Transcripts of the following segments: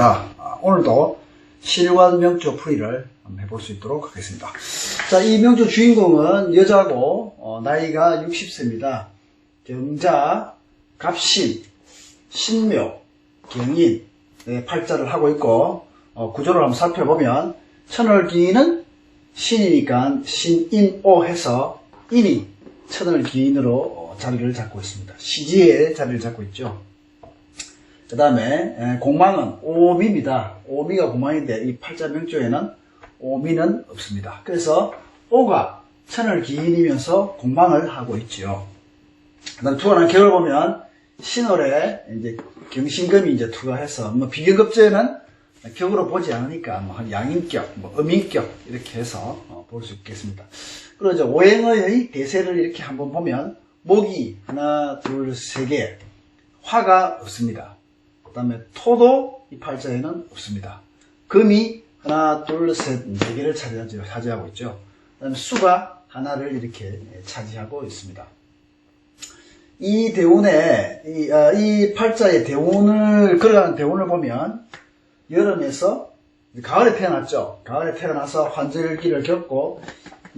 자, 아, 오늘도 실관 명조 풀이를 해볼 수 있도록 하겠습니다. 자, 이 명조 주인공은 여자고 어, 나이가 60세입니다. 경자, 갑신, 신묘, 경인 네, 팔자를 하고 있고 어, 구조를 한번 살펴보면 천월기인은 신이니까 신인오 해서 인이 천월기인으로 어, 자리를 잡고 있습니다. 시지에 자리를 잡고 있죠. 그 다음에 공망은 오미입니다. 오미가 공망인데 이 팔자 명조에는 오미는 없습니다. 그래서 오가 천을 기인이면서 공망을 하고 있지요. 그 다음 투어는 격을 보면 신월에 이제 경신금이 이제 투과해서 뭐 비경급제는 격으로 보지 않으니까 뭐 한 양인격, 뭐 음인격 이렇게 해서 어, 볼수 있겠습니다. 그리고 이제 오행의 대세를 이렇게 한번 보면 목이 하나, 둘, 세 개, 화가 없습니다. 그 다음에 토도 이 팔자에는 없습니다. 금이 하나, 둘, 셋, 네 개를 차지하고 있죠. 그 다음에 수가 하나를 이렇게 차지하고 있습니다. 이 대운에, 이, 아, 이 팔자의 대운을, 걸어가는 대운을 보면, 여름에서, 가을에 태어났죠. 가을에 태어나서 환절기를 겪고,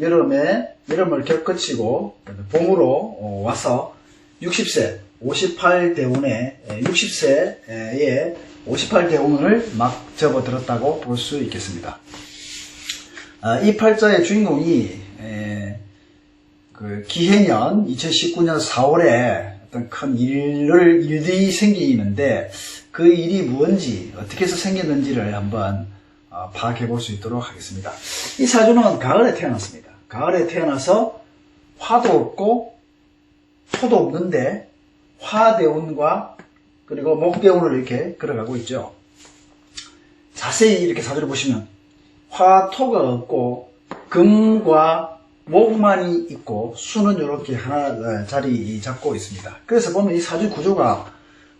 여름에, 여름을 겪, 거치고, 봄으로 어, 와서 60세, 58대운에 60세에 58대운을 막 접어들었다고 볼 수 있겠습니다. 아, 이 팔자의 주인공이 에, 그 기해년 2019년 4월에 어떤 큰 일을 일들이 생기는데 그 일이 무엇인지 어떻게 해서 생겼는지를 한번 어, 파악해 볼 수 있도록 하겠습니다. 이 사주는 가을에 태어났습니다. 가을에 태어나서 화도 없고 토도 없는데 화대운과 그리고 목대운을 이렇게 걸어가고 있죠. 자세히 이렇게 사주를 보시면 화 토가 없고 금과 목만이 있고 수는 이렇게 하나 어, 자리 잡고 있습니다. 그래서 보면 이 사주 구조가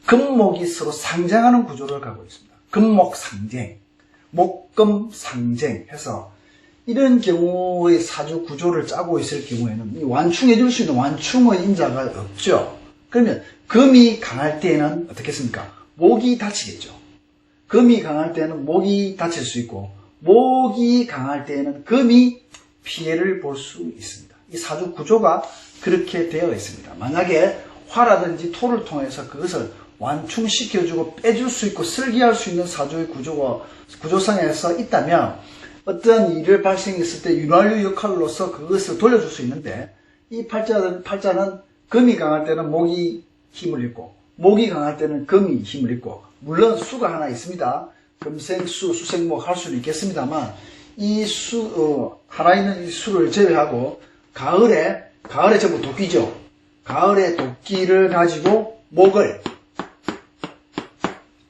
금목이 서로 상쟁하는 구조를 가고 있습니다. 금목 상쟁, 목금 상쟁 해서 이런 경우의 사주 구조를 짜고 있을 경우에는 이 완충해 줄 수 있는 완충의 인자가 없죠. 그러면 금이 강할 때는 어떻겠습니까? 목이 다치겠죠. 금이 강할 때는 목이 다칠 수 있고 목이 강할 때는 금이 피해를 볼 수 있습니다. 이 사주 구조가 그렇게 되어 있습니다. 만약에 화라든지 토를 통해서 그것을 완충시켜주고 빼줄 수 있고 설계할 수 있는 사주의 구조가 구조상에서 있다면 어떤 일을 발생했을 때 윤활유 역할로서 그것을 돌려줄 수 있는데 이 팔자는, 팔자는 금이 강할 때는 목이 힘을 잃고 목이 강할 때는 금이 힘을 잃고 물론 수가 하나 있습니다. 금생수, 수생목 할 수는 있겠습니다만 이 수, 어, 하나 있는 이 수를 제외하고 가을에 가을에 전부 도끼죠. 가을에 도끼를 가지고 목을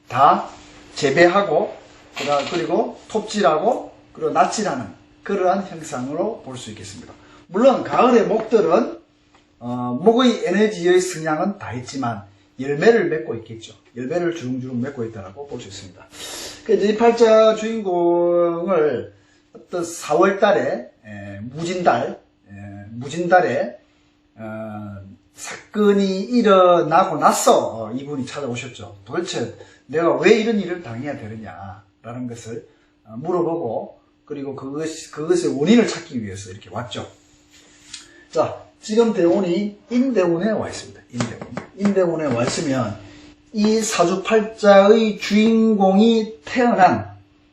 다 재배하고 그리고 톱질하고 그리고 낫질하는 그러한 형상으로 볼 수 있겠습니다. 물론 가을의 목들은 어, 목의 에너지의 성향은 다 있지만 열매를 맺고 있겠죠. 열매를 주릉주릉 맺고 있다고 볼 수 있습니다. 그래서 이 팔자 주인공을 어떤 4월 달에 에, 무진달, 에, 무진달에 어, 사건이 일어나고 나서 어, 이분이 찾아오셨죠. 도대체 내가 왜 이런 일을 당해야 되느냐라는 것을 어, 물어보고 그리고 그것, 그것의 원인을 찾기 위해서 이렇게 왔죠. 자, 지금 대운이 인대운에 와 있습니다. 인대운. 인대운에 와 있으면 이 사주팔자의 주인공이 태어난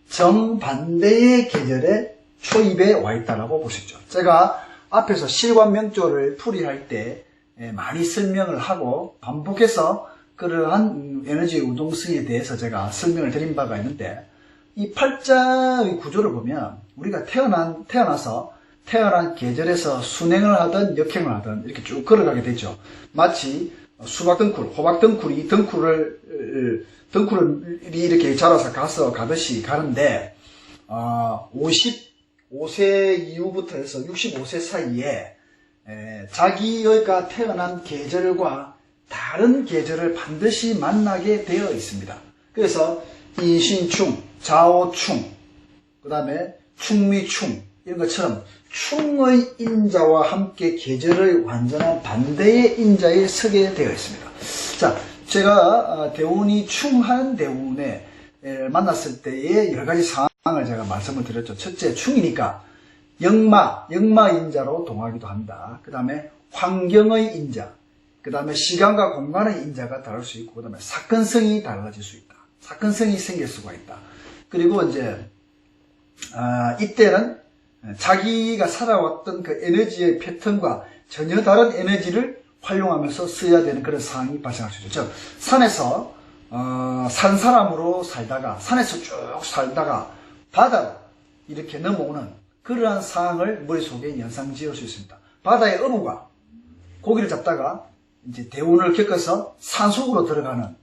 정반대의 계절에 초입에 와 있다라고 보시죠. 제가 앞에서 실관명조를 풀이할 때 예, 많이 설명을 하고 반복해서 그러한 음, 에너지 우동성에 대해서 제가 설명을 드린 바가 있는데 이 팔자의 구조를 보면 우리가 태어난 태어나서 태어난 계절에서 순행을 하든 역행을 하든 이렇게 쭉 걸어가게 되죠. 마치 수박 덩쿨, 호박 덩쿨이 덩쿨을 덩쿨이 이렇게 자라서 가서 가듯이 가는데 어, 55세 이후부터 해서 65세 사이에 에, 자기가 태어난 계절과 다른 계절을 반드시 만나게 되어 있습니다. 그래서 인신충, 자오충, 그 다음에 충미충 이런 것처럼 충의 인자와 함께 계절의 완전한 반대의 인자에 서게 되어 있습니다. 자, 제가 아, 대운이 충한 대운에 만났을 때의 여러 가지 상황을 제가 말씀을 드렸죠. 첫째, 충이니까 역마, 역마 인자로 동하기도 한다. 그 다음에 환경의 인자, 그 다음에 시간과 공간의 인자가 다를 수 있고, 그 다음에 사건성이 달라질 수 있다. 사건성이 생길 수가 있다. 그리고 이제, 아, 이때는 자기가 살아왔던 그 에너지의 패턴과 전혀 다른 에너지를 활용하면서 써야 되는 그런 상황이 발생할 수 있죠. 즉, 산에서, 어, 산 사람으로 살다가, 산에서 쭉 살다가 바다로 이렇게 넘어오는 그러한 상황을 머릿속에 연상 지을 수 있습니다. 바다의 어부가 고기를 잡다가 이제 대운을 겪어서 산속으로 들어가는 음,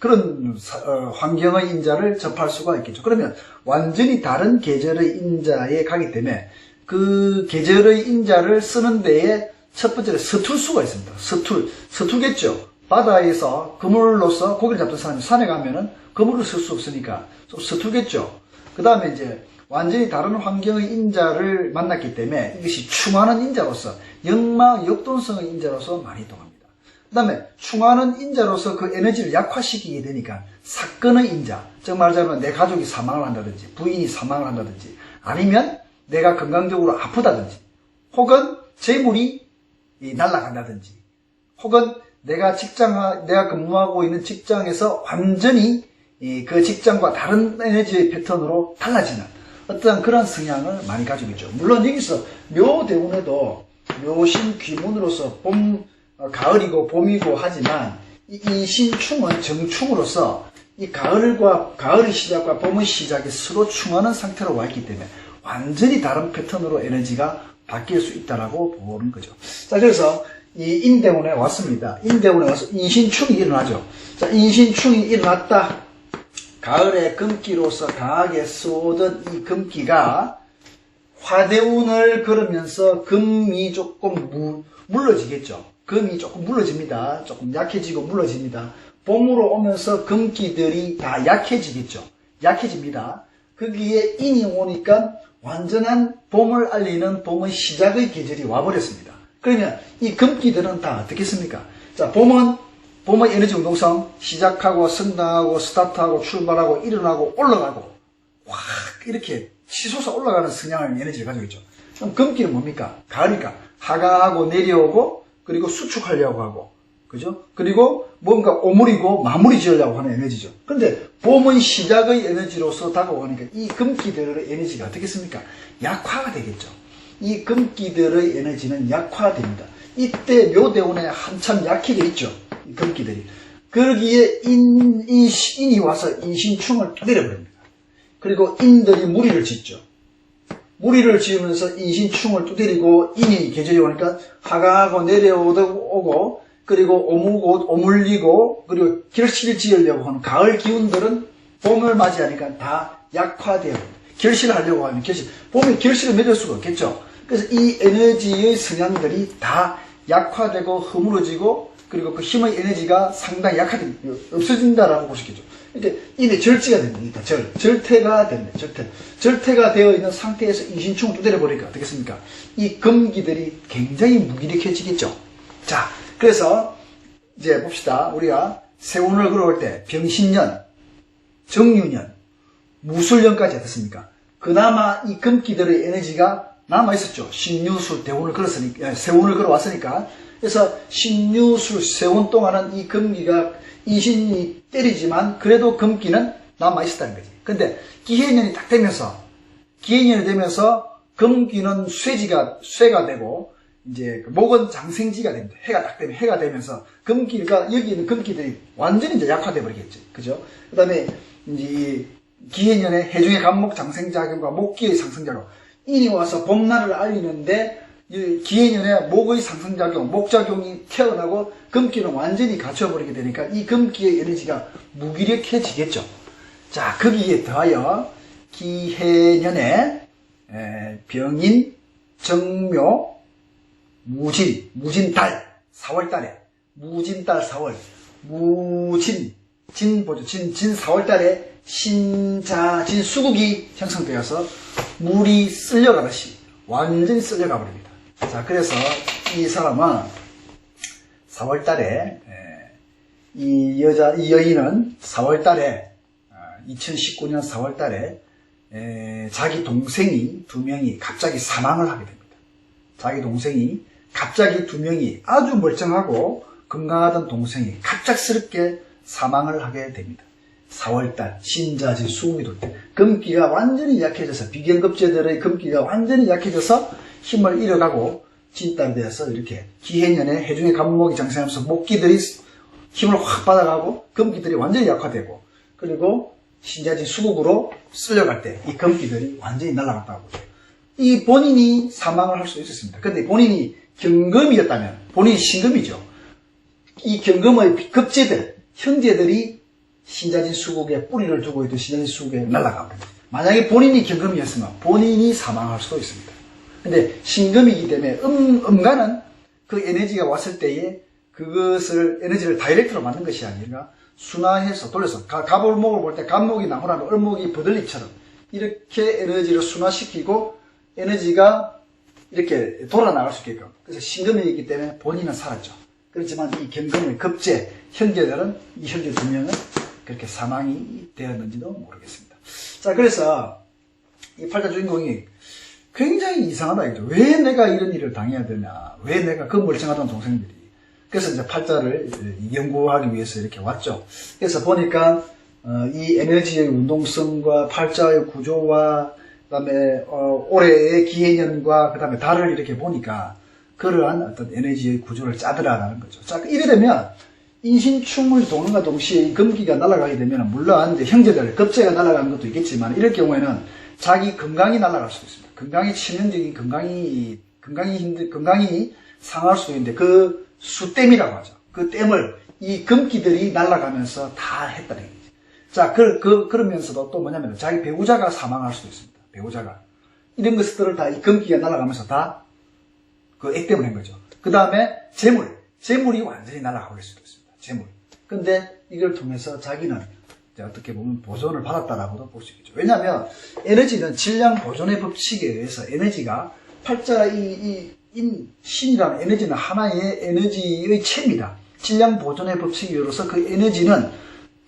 그런 사- 어, 환경의 인자를 접할 수가 있겠죠. 그러면 완전히 다른 계절의 인자에 가기 때문에 그 계절의 인자를 쓰는 데에 첫 번째로 서툴 수가 있습니다. 서툴, 서툴겠죠. 바다에서 그물로서 고기를 잡던 사람이 산에 가면은 그물을 쓸 수 없으니까 좀 서툴겠죠. 그 다음에 이제 완전히 다른 환경의 인자를 만났기 때문에 이것이 충하는 인자로서 역마 역동성의 인자로서 많이 이동합니다. 그 다음에 충하는 인자로서 그 에너지를 약화시키게 되니까 사건의 인자, 즉 말하자면 내 가족이 사망을 한다든지 부인이 사망을 한다든지 아니면 내가 건강적으로 아프다든지 혹은 재물이 이 날아간다든지 혹은 내가 직장, 내가 근무하고 있는 직장에서 완전히 이그 직장과 다른 에너지의 패턴으로 달라지는 어떤 그런 성향을 많이 가지고 있죠. 물론 여기서 묘대운에도 묘신 귀문으로서 봄, 어, 가을이고 봄이고 하지만 이, 이 신충은 정충으로서 이 가을과 가을의 시작과 봄의 시작이 서로 충하는 상태로 와 있기 때문에 완전히 다른 패턴으로 에너지가 바뀔 수 있다라고 보는 거죠. 자, 그래서 이 인대운에 왔습니다. 인대운에 와서 인신충이 일어나죠. 자, 인신충이 일어났다. 가을에 금기로서 강하게 쏘던 이 금기가 화대운을 걸으면서 금이 조금 무- 물러지겠죠. 금이 조금 물러집니다. 조금 약해지고 물러집니다. 봄으로 오면서 금기들이 다 약해지겠죠. 약해집니다. 거기에 인이 오니까 완전한 봄을 알리는 봄의 시작의 계절이 와버렸습니다. 그러면 이 금기들은 다 어떻겠습니까? 자, 봄은 봄의 에너지 운동성 시작하고 성장하고 스타트하고 출발하고 일어나고 올라가고 확 이렇게 치솟아 올라가는 성향의 에너지를 가지고 있죠. 그럼 금기는 뭡니까? 가을이니까 하강하고 내려오고 그리고 수축하려고 하고 그죠? 그리고 뭔가 오므리고 마무리 지으려고 하는 에너지죠. 근데 봄의 시작의 에너지로서 다가오니까 이 금기들의 에너지가 어떻겠습니까? 약화가 되겠죠. 이 금기들의 에너지는 약화됩니다. 이때 묘대운에 한참 약해져 있죠. 이 금기들이. 그러기에 인, 인, 인이 와서 인신충을 때려버립니다. 그리고 인들이 무리를 짓죠. 무리를 지으면서 인신충을 두드리고 인이 계절이 오니까 하강하고 내려오고 그리고 오무고 오물리고 그리고 결실을 지으려고 하는 가을 기운들은 봄을 맞이하니까 다 약화되어 결실을 하려고 하면 결실 봄에 결실을 맺을 수가 없겠죠. 그래서 이 에너지의 성향들이 다 약화되고 허물어지고 그리고 그 힘의 에너지가 상당히 약화된 없어진다라고 보시겠죠. 근데 이게 절지가 됩니다. 절 절퇴가 됩니다. 절퇴 절퇴가 되어 있는 상태에서 인신충을 두드려 버리니까 어떻겠습니까? 이 금기들이 굉장히 무기력해지겠죠. 자, 그래서 이제 봅시다. 우리가 세운을 걸어올 때 병신년, 정유년, 무술년까지 어떻습니까? 그나마 이 금기들의 에너지가 남아 있었죠. 신유술 대운을 걸었으니까, 세운을 걸어왔으니까. 그래서 신유술 세운 동안은 이 금기가 인신이 때리지만 그래도 금기는 남아 있었다는 거지. 근데 기해년이 딱 되면서 기해년이 되면서 금기는 쇠지가 쇠가 되고 이제 그 목은 장생지가 됩니다. 해가 딱 되면 해가 되면서 금기가 여기 있는 금기들이 완전히 이제 약화돼 버리겠죠. 그죠? 그다음에 이제 이 기해년에 해중의 간목 장생작용과 목기의 상승작용 인이 와서 봄날을 알리는데 이 기해년에 목의 상승작용, 목작용이 태어나고 금기는 완전히 갖춰버리게 되니까 이 금기의 에너지가 무기력해지겠죠. 자, 거기에 더하여 기해년에 에, 병인, 정묘, 무진, 무진달, 4월달에, 무진달 4월, 무진, 진 보죠. 진, 진 4월달에 신자, 진 수국이 형성되어서 물이 쓸려가듯이 완전히 쓸려가 버립니다. 자, 그래서 이 사람은 4월 달에 이 여자, 이 여인은 4월 달에 아, 2019년 4월 달에 에, 자기 동생이 두 명이 갑자기 사망을 하게 됩니다. 자기 동생이 갑자기 두 명이 아주 멀쩡하고 건강하던 동생이 갑작스럽게 사망을 하게 됩니다. 4월달 신자지 수음이 돌 때 금기가 완전히 약해져서 비경급제들의 금기가 완전히 약해져서 힘을 잃어가고 되어서 이렇게 기해년에 해중의 간목이 장생하면서 목기들이 힘을 확 받아가고 금기들이 완전히 약화되고 그리고 신자지 수국으로 쓸려갈 때 이 금기들이 완전히 날아갔다고. 이 본인이 사망을 할 수 있었습니다. 근데 본인이 경금이었다면 본인이 신금이죠. 이 경금의 급제들, 형제들이 신자진 수국에 뿌리를 두고 있던 신자진 수국에 날아갑니다. 만약에 본인이 경금이었으면 본인이 사망할 수도 있습니다. 근데 신금이기 때문에 음, 음간은 그 에너지가 왔을 때에 그것을 에너지를 다이렉트로 만든 것이 아니라 순화해서 돌려서 가, 갑을목을 볼 때 갑목이 나무라면 을목이 버들리처럼 이렇게 에너지를 순화시키고 에너지가 이렇게 돌아나갈 수 있게끔 그래서 신금이기 때문에 본인은 살았죠. 그렇지만 이 경금의 급제 형제들은 이 형제 두 명은 그렇게 사망이 되었는지도 모르겠습니다. 자 그래서 이 팔자 주인공이 굉장히 이상하다 이거죠. 왜 내가 이런 일을 당해야 되냐? 왜 내가 그 멀쩡하던 동생들이 그래서 이제 팔자를 연구하기 위해서 이렇게 왔죠. 그래서 보니까 어, 이 에너지의 운동성과 팔자의 구조와 그다음에 어, 올해의 기해년과 그다음에 달을 이렇게 보니까 그러한 어떤 에너지의 구조를 짜더라라는 거죠. 자 이래 되면 인신충을 도는과 동시에 이 금기가 날아가게 되면 물론 이제 형제들 급제가 날아가는 것도 있겠지만 이럴 경우에는 자기 건강이 날아갈 수도 있습니다. 건강이 치명적인 건강이 건강이 힘들 건강이 상할 수도 있는데 그 수댐이라고 하죠. 그 댐을 이 금기들이 날아가면서 다 했다는 얘기죠. 자, 그, 그, 그러면서도 또 뭐냐면 자기 배우자가 사망할 수도 있습니다. 배우자가. 이런 것들을 다 이 금기가 날아가면서 다 그 액땜을 한 거죠. 그 다음에 재물. 재물이 완전히 날아가게 수도 있습니다. 재물. 근데 이걸 통해서 자기는 어떻게 보면 보존을 받았다라고도 볼 수 있겠죠. 왜냐하면 에너지는 질량 보존의 법칙에 의해서 에너지가 팔자 이, 이, 인, 신이라는 에너지는 하나의 에너지의 체입니다. 질량 보존의 법칙에 의해서 그 에너지는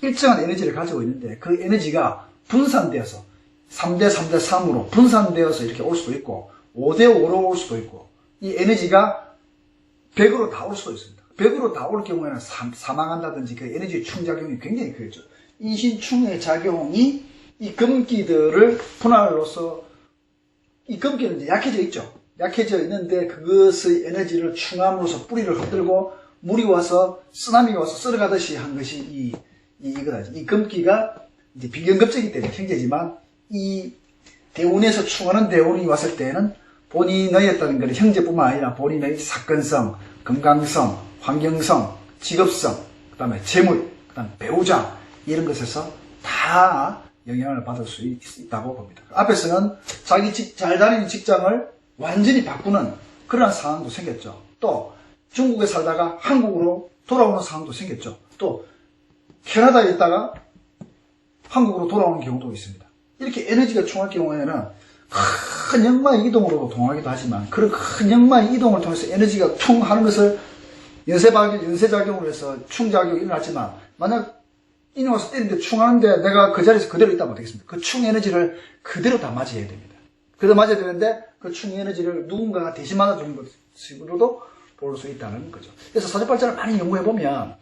일정한 에너지를 가지고 있는데 그 에너지가 분산되어서 3대 3대 3으로 분산되어서 이렇게 올 수도 있고 5대 5로 올 수도 있고 이 에너지가 100으로 다 올 수도 있습니다. 100으로 다 올 경우에는 사, 망한다든지그 에너지 충작용이 굉장히 크죠. 인신충의 작용이 이 금기들을 분할로서 이 금기는 약해져 있죠. 약해져 있는데 그것의 에너지를 충함으로써 뿌리를 흩들고 물이 와서 쓰나미가 와서 쓸어가듯이 한 것이 이, 이, 이거다. 이 금기가 이제 비경급제이기 때문에 형제지만 이 대운에서 충하는 대운이 왔을 때는 본인의 어떤 그 형제뿐만 아니라 본인의 사건성, 건강성, 환경성, 직업성, 그 다음에 재물, 그 다음에 배우자, 이런 것에서 다 영향을 받을 수 있, 있다고 봅니다. 앞에서는 자기 직- 잘 다니는 직장을 완전히 바꾸는 그런 상황도 생겼죠. 또 중국에 살다가 한국으로 돌아오는 상황도 생겼죠. 또 캐나다에 있다가 한국으로 돌아오는 경우도 있습니다. 이렇게 에너지가 충할 경우에는 큰 역마의 이동으로도 동하기도 하지만 그런 큰 역마의 이동을 통해서 에너지가 퉁 하는 것을 연쇄작용, 연쇄작용을 해서 충작용이 일어났지만 만약 인 이 와서 때리는데 충하는데 내가 그 자리에서 그대로 있다면 어떻겠습니까? 그 충 에너지를 그대로 다 맞아야 됩니다. 그대로 맞아야 되는데 그 충 에너지를 누군가가 대신 맞아주는 것으로도 볼 수 있다는 거죠. 그래서 사주발자를 많이 연구해보면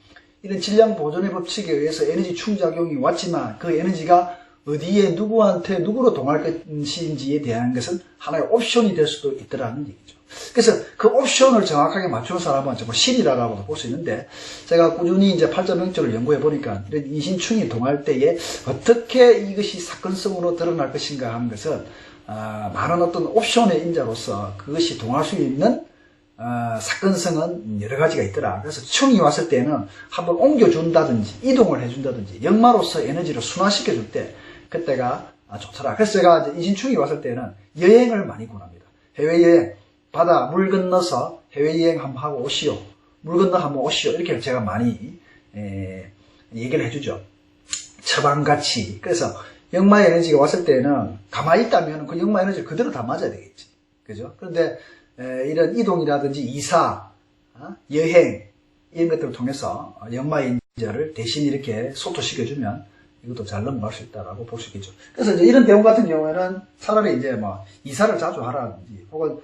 이런 질량 보존의 법칙에 의해서 에너지 충작용이 왔지만 그 에너지가 어디에 누구한테 누구로 동할 것인지에 대한 것은 하나의 옵션이 될 수도 있더라는 얘기죠. 그래서 그 옵션을 정확하게 맞추는 사람은 정말 신이라고도 볼 수 있는데 제가 꾸준히 이제 팔자 명절을 연구해 보니까 이런 인신충이 동할 때에 어떻게 이것이 사건성으로 드러날 것인가 하는 것은 아, 많은 어떤 옵션의 인자로서 그것이 동할 수 있는 어, 사건성은 여러 가지가 있더라. 그래서 충이 왔을 때는 한번 옮겨준다든지 이동을 해준다든지 역마로서 에너지를 순환시켜줄 때 그때가 아, 좋더라. 그래서 제가 이제 이진충이 왔을 때는 여행을 많이 권합니다. 해외여행, 바다 물 건너서 해외여행 한번 하고 오시오. 물 건너 한번 오시오. 이렇게 제가 많이 에, 얘기를 해주죠. 처방같이. 그래서 역마 에너지가 왔을 때는 가만히 있다면 그 역마 에너지를 그대로 다 맞아야 되겠지. 그죠? 그런데 에, 이런 이동이라든지 이사, 어? 여행 이런 것들을 통해서 역마 인자를 대신 이렇게 소토시켜주면 이것도 잘 넘어갈 수 있다라고 볼 수 있겠죠. 그래서 이제 이런 배움 같은 경우에는 차라리 이제 뭐 이사를 자주 하라든지 혹은 어,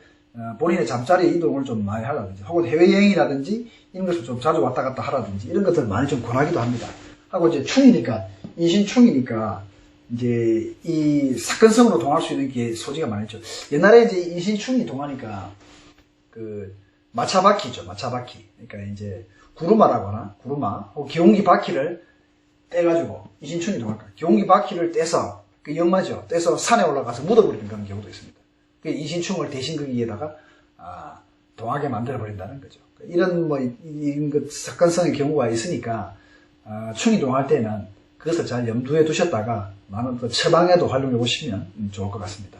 본인의 잠자리 이동을 좀 많이 하라든지 혹은 해외여행이라든지 이런 것을 좀 자주 왔다 갔다 하라든지 이런 것들 많이 좀 권하기도 합니다. 하고 이제 충이니까 인신충이니까 이제 이 사건성으로 동할 수 있는 게 소지가 많죠. 옛날에 이제 인신충이 동하니까 그 마차바퀴죠, 마차바퀴. 그러니까 이제 구루마라고 하나, 구루마, 혹은 기온기 바퀴를 떼가지고 이신충이 동할까. 기온기 바퀴를 떼서 그 연마죠. 떼서 산에 올라가서 묻어버리는 그런 경우도 있습니다. 그 이신충을 대신 거기에다가 아, 동하게 만들어 버린다는 거죠. 이런 뭐 이- 이런 것 사건성의 경우가 있으니까 아, 충이 동할 때는 그것을 잘 염두에 두셨다가 많은 또 처방에도 활용해 보시면 음, 좋을 것 같습니다.